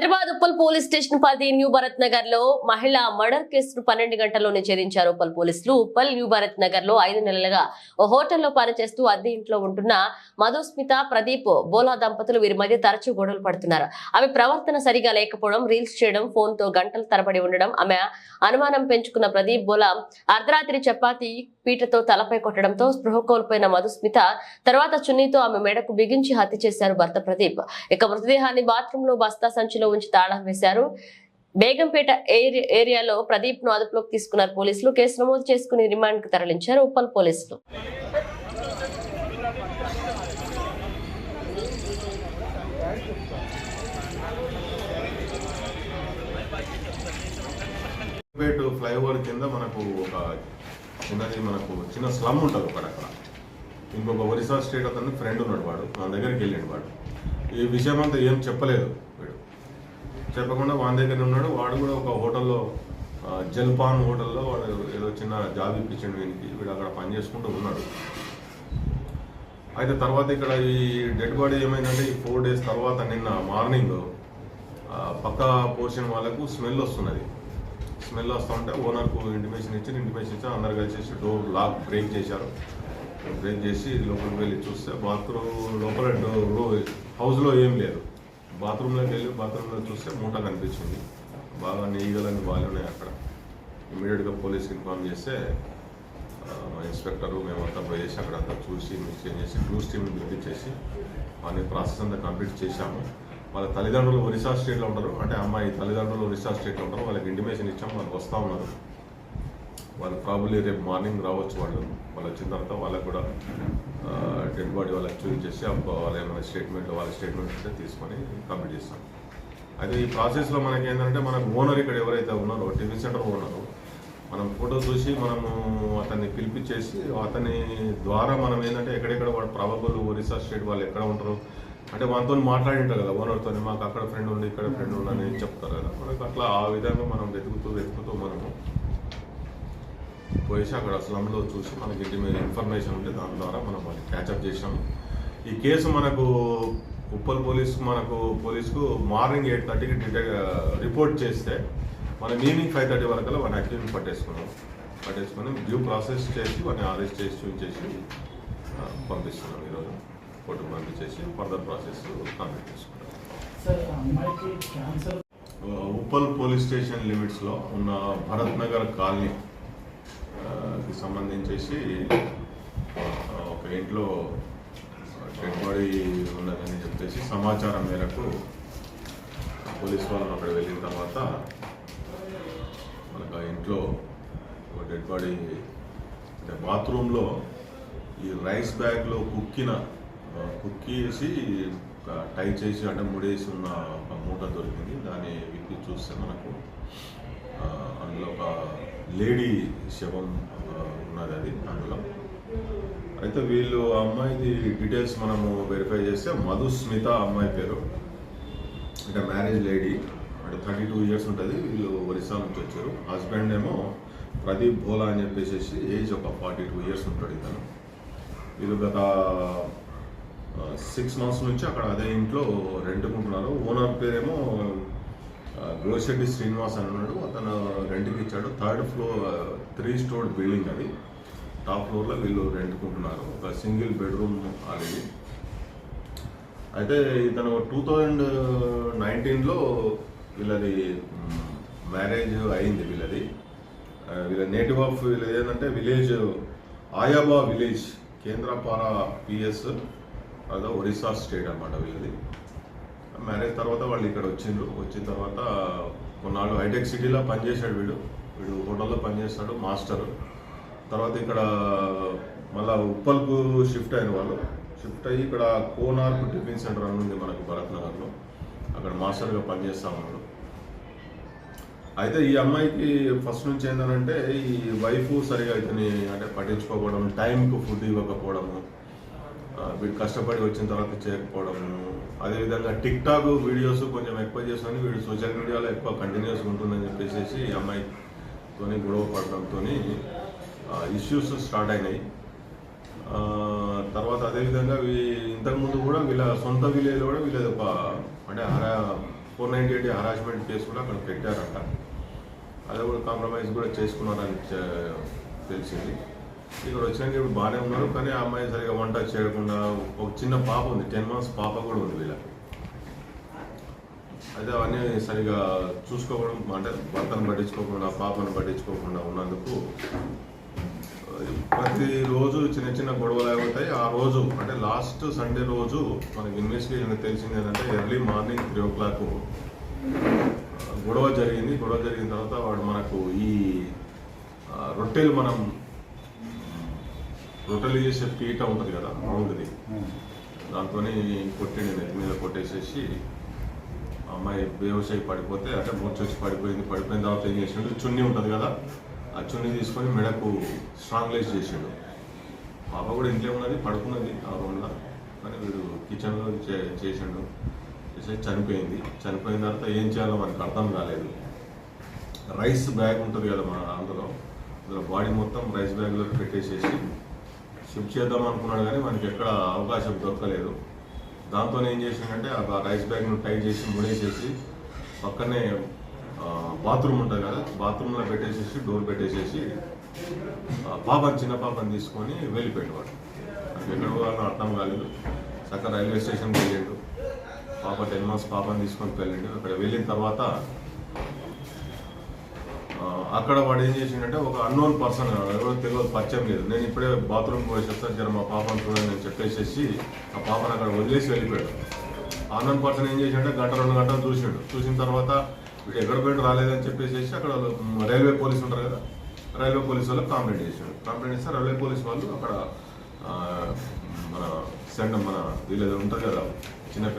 Hyderabad Uppal police station పరిధి new Bharat నగర్లో మహిళ మర్డర్ కేసును పన్నెండు గంటల్లోనే ఛేదించారు ఉప్పల్ పోలీసులు. ఉప్పల్ న్యూ భరత్ నగర్లో ఐదు నెలలుగా ఓ హోటల్లో పనిచేస్తూ అద్దె ఇంట్లో ఉంటున్న మధుస్మిత ప్రదీప్ బోలా దంపతులు వీరి మధ్య తరచూ గొడవలు పడుతున్నారు. ఆమె ప్రవర్తన సరిగా లేకపోవడం రీల్స్ చేయడం ఫోన్తో గంటలు తరబడి ఉండడం ఆమె అనుమానం పెంచుకున్న ప్రదీప్ బోలా అర్ధరాత్రి చపాతి పీటతో తలపై కొట్టడంతో స్పృహ కోల్పోయిన మధుస్మిత తర్వాత చున్నీతో ఆమె మెడకు బిగించి హత్య చేశారు భర్త ప్రదీప్. ఇక మృతదేహాన్ని బాత్రూమ్లో బస్తా సంచిలో ఉంచి తాళం వేశారు. బేగంపేట ఏరియాలో ప్రదీప్ను అదుపులోకి తీసుకున్నారు పోలీసులు. కేసు నమోదు చేసుకుని రిమాండ్కు తరలించారు ఉప్పల్ పోలీసులు. ఫ్లైఓవర్ కింద మనకు ఒక చిన్నది మనకు చిన్న స్లమ్ ఉంటుంది ఒకటి అక్కడ ఇంకొక ఒరిస్సా స్టేట్ అతను ఫ్రెండ్ ఉన్నాడు వాడు. మన దగ్గరికి వెళ్ళాడు వాడు. ఈ విషయం అంతా ఏం చెప్పలేదు. చెప్పకుండా వాని దగ్గర ఉన్నాడు. వాడు కూడా ఒక హోటల్లో జల్పాన్ హోటల్లో వాడు ఏదో చిన్న జాబ్ ఇప్పించాడు వీనికి. వీడు అక్కడ పని చేసుకుంటూ ఉన్నాడు. అయితే తర్వాత ఇక్కడ ఈ డెడ్ బాడీ ఏమైందంటే ఈ ఫోర్ డేస్ తర్వాత నిన్న మార్నింగ్ పక్క పోర్షన్ వాళ్ళకు స్మెల్ వస్తున్నది. స్మెల్ వస్తూ ఉంటే ఓనర్కు ఇంటిమేషన్ ఇచ్చి ఇంటిమేషన్ ఇచ్చి అందరు కలిసి డోర్ లాక్ బ్రేక్ చేశారు. బ్రేక్ చేసి లోపలికి వెళ్ళి చూస్తే బాత్రూమ్ లోపల డోర్ హౌస్లో ఏం లేదు. బాత్రూంలోకి వెళ్ళి బాత్రూంలో చూస్తే మూట కనిపించింది. బాగా నీగలని బాగా ఉన్నాయి అక్కడ. ఇమీడియట్గా పోలీస్కి ఇన్ఫార్మ్ చేస్తే మా ఇన్స్పెక్టరు మేమంతా పోయేసి అక్కడ అంతా చూసి మిక్స్ చేసి క్లూస్ టీమ్ని పిలిపించేసి అన్ని ప్రాసెస్ అంతా కంప్లీట్ చేశాము. వాళ్ళ తల్లిదండ్రులు ఒరిస్సా స్టేట్లో ఉంటారు. అంటే అమ్మాయి తల్లిదండ్రులు ఒరిస్సా స్టేట్లో ఉంటారు. వాళ్ళకి ఇంటిమేషన్ ఇచ్చాము. వాళ్ళు వస్తూ ఉన్నారు. వాళ్ళు ప్రాబుల్లీ రేపు మార్నింగ్ రావచ్చు వాళ్ళు. వాళ్ళు వచ్చిన తర్వాత వాళ్ళకు కూడా డెడ్ బాడీ వాళ్ళకి చూపించేసి అప్పుడు వాళ్ళు ఏమైనా స్టేట్మెంట్ వాళ్ళ స్టేట్మెంట్ ఉంటే తీసుకొని కంప్లీట్ చేస్తాం. అయితే ఈ ప్రాసెస్లో మనకి ఏంటంటే మనకు ఓనర్ ఇక్కడ ఎవరైతే ఉన్నారో టిఫిన్ సెంటర్ ఓనరు మనం ఫోటో చూసి మనము అతన్ని పిలిపించేసి అతని ద్వారా మనం ఏంటంటే ఎక్కడెక్కడ వాడు ప్రాబబుల్ ఒరిస్సా స్టేట్ వాళ్ళు ఎక్కడ ఉంటారు అంటే మనతో మాట్లాడింటారు కదా ఓనర్తో మాకు అక్కడ ఫ్రెండ్ ఉంది ఇక్కడ ఫ్రెండ్ ఉంది అని చెప్తారు కదా. మనకు అట్లా ఆ విధంగా మనం వెతుకుతూ వెతుకుతూ మనము పోయేసి అక్కడ స్లమ్లో చూసి మనకి ఇంటి మీద ఇన్ఫర్మేషన్ ఉంటే దాని ద్వారా మనం అది క్యాచప్ చేసాము ఈ కేసు మనకు ఉప్పల్ పోలీస్ మనకు పోలీస్కు మార్నింగ్ ఎయిట్ థర్టీకి డిటెక్ రిపోర్ట్ చేస్తే మనం ఈవినింగ్ ఫైవ్ థర్టీ వరకు వాడిని యాక్టివ్ పట్టేసుకున్నాం. పట్టేసుకొని డ్యూ ప్రాసెస్ చేసి వాడిని అరెస్ట్ చేసి చూపించేసి పంపిస్తున్నాం ఈరోజు. కోర్టుకు పంపించేసి ఫర్దర్ ప్రాసెస్ కంప్లీట్ చేసుకుంటాం. ఉప్పల్ పోలీస్ స్టేషన్ లిమిట్స్లో ఉన్న భరత్ నగర్ కాలనీ సంబంధించేసి ఒక ఇంట్లో డెడ్ బాడీ ఉన్నదని చెప్పేసి సమాచారం మేరకు పోలీస్ వాళ్ళు అక్కడ వెళ్ళిన తర్వాత మనకు ఆ ఇంట్లో ఒక డెడ్ బాడీ అంటే బాత్రూంలో ఈ రైస్ బ్యాగ్లో కుక్కిన ఆ, కుక్కేసి టై చేసి అంటే ముడేసి ఉన్న ఒక మూట దొరికింది. దాన్ని విప్పి చూస్తే మనకు అందులో ఒక లేడీ శవం ఉన్నది అది అందులో. అయితే వీళ్ళు ఆ అమ్మాయిది డీటెయిల్స్ మనము వెరిఫై చేస్తే మధుస్మిత అమ్మాయి పేరు. అంటే మ్యారేజ్ లేడీ. అంటే థర్టీ టూ ఇయర్స్ ఉంటుంది. వీళ్ళు ఒరిస్సా నుంచి వచ్చారు. హస్బెండ్ ఏమో ప్రదీప్ భోలా అని చెప్పేసి ఏజ్ ఒక ఫార్టీ టూ ఇయర్స్ ఉంటాడు ఇతను. వీళ్ళు గత సిక్స్ మంత్స్ నుంచి అక్కడ అదే ఇంట్లో రెంట్కుంటున్నారు. ఓనర్ పేరేమో గ్రోషెడ్డి శ్రీనివాస్ అని ఉన్నాడు. అతను రెంట్కి ఇచ్చాడు. Third floor three store building అది. టాప్ ఫ్లోర్లో వీళ్ళు రెంట్కుంటున్నారు. ఒక సింగిల్ బెడ్రూమ్ అది. అయితే ఇతను టూ థౌజండ్ నైన్టీన్లో వీళ్ళది మ్యారేజ్ అయింది వీళ్ళది. వీళ్ళ నేటివ్ ఆఫ్ వీళ్ళది ఏంటంటే విలేజ్ ఆయాబా విలేజ్ కేంద్రపార పిఎస్ అదో ఒరిస్సా స్టేట్ అనమాట వీళ్ళది. మ్యారేజ్ తర్వాత వాళ్ళు ఇక్కడ వచ్చిండ్రు. వచ్చిన తర్వాత కొన్నాళ్ళు హైటెక్ సిటీలో పనిచేశాడు వీడు. వీడు హోటల్లో పనిచేస్తాడు మాస్టర్. తర్వాత ఇక్కడ మళ్ళా ఉప్పల్కు షిఫ్ట్ అయిన వాళ్ళు. షిఫ్ట్ అయ్యి ఇక్కడ కోనార్కు టిఫిన్ సెంటర్ అని ఉంది మనకు భరత్ నగర్లో. అక్కడ మాస్టర్గా పనిచేస్తా ఉన్నాడు. అయితే ఈ అమ్మాయికి ఫస్ట్ నుంచి ఏంటంటే ఈ వైఫ్ సరిగా ఇతని అంటే పట్టించుకోకపోవడం టైంకు ఫుడ్ ఇవ్వకపోవడము వీడు కష్టపడి వచ్చిన తర్వాత చేయకపోవడము అదేవిధంగా టిక్ టాక్ వీడియోస్ కొంచెం ఎక్కువ చేసుకొని వీడు సోషల్ మీడియాలో ఎక్కువ కంటిన్యూస్ ఉంటుందని చెప్పేసి అమ్మాయితో గొడవ పడడంతో ఇష్యూస్ స్టార్ట్ అయినాయి. తర్వాత అదేవిధంగా వీ ఇంతకుముందు కూడా వీళ్ళ సొంత విలేజ్లో కూడా వీళ్ళది ఒక అంటే హరా four ninety eight harassment case కూడా అక్కడ పెట్టారంట. అది కూడా కాంప్రమైజ్ కూడా చేసుకున్నారని తెలిసింది. ఇక్కడ వచ్చినాక ఇప్పుడు బాగానే ఉన్నారు కానీ ఆ అమ్మాయి సరిగా వంట చేయకుండా ఒక చిన్న పాప ఉంది టెన్ మంత్స్ పాప కూడా ఉంది వీళ్ళకి. అయితే అవన్నీ సరిగా చూసుకోవడం అంటే భర్తను పట్టించుకోకుండా పాపను పట్టించుకోకుండా ఉన్నందుకు ప్రతిరోజు చిన్న చిన్న గొడవలు అవుతాయి. ఆ రోజు అంటే లాస్ట్ సండే రోజు మనకి ఇన్వెస్టిగేషన్ తెలిసింది ఏంటంటే early morning three o'clock గొడవ జరిగింది. గొడవ జరిగిన తర్వాత వాడు మనకు ఈ రొట్టెలు మనం రొట్టెలు చేసే పీట ఉంటుంది కదా బాగుంటుంది. దాంతో కొట్టిండి నెత్తి మీద కొట్టేసేసి అమ్మాయి బేవస్ అయి పడిపోతే అంటే మూర్చొచ్చి పడిపోయింది పడిపోయిన తర్వాత ఏం చేసిండు? చున్నీ ఉంటుంది కదా ఆ చున్నీ తీసుకొని మెడకు స్ట్రాంగ్లైజ్ చేసిండు. పాప కూడా ఇంట్లో ఉన్నది పడుకున్నది ఆ రూమ్లో కానీ వీడు కిచెన్లో చేసిండు. చేసి చనిపోయింది. చనిపోయిన తర్వాత ఏం చేయాలో మనకు అర్థం కాలేదు. రైస్ బ్యాగ్ ఉంటుంది కదా మన అందులో. అందులో బాడీ మొత్తం రైస్ బ్యాగ్లో పెట్టేసేసి షిఫ్ట్ చేద్దాం అనుకున్నాడు కానీ మనకి ఎక్కడ అవకాశం దొరకలేదు. దాంతో ఏం చేసిందంటే ఆ రైస్ బ్యాగ్ను టైట్ చేసి ముడేసేసి పక్కనే బాత్రూమ్ ఉంటుంది కదా బాత్రూంలో పెట్టేసేసి డోర్ పెట్టేసేసి పాపని చిన్న పాపని తీసుకొని వెళ్ళిపోయేవాడు వాడు. ఎక్కడ పోవాలని అర్థం కాలేదు. చక్కగా రైల్వే స్టేషన్కి వెళ్ళిండు. పాప టెన్ మంత్స్ పాపని తీసుకొని వెళ్ళిండు. అక్కడ వెళ్ళిన తర్వాత అక్కడ వాడు ఏం చేసిందంటే ఒక అన్నోన్ పర్సన్ ఎవరో తెలియదు పరిచయం లేదు. నేను ఇప్పుడే బాత్రూమ్ పోసేస్తాను వస్తాను జర మా పాపను చూడండి అని చెప్పేసేసి ఆ పాపను అక్కడ వదిలేసి వెళ్ళిపోయాడు. అన్నోన్ పర్సన్ ఏం చేసిందంటే గంట రెండు గంటలు చూసిండు. చూసిన తర్వాత వీడు ఎక్కడ పోయిన రాలేదని చెప్పేసి అక్కడ రైల్వే పోలీసు ఉంటారు కదా రైల్వే పోలీసు వాళ్ళకి కంప్లైంట్ చేశాడు కంప్లైంట్ చేస్తే రైల్వే పోలీసు వాళ్ళు అక్కడ మన సెండ్ మన వీళ్ళు ఉంటుంది కదా చిన్నపిల్ల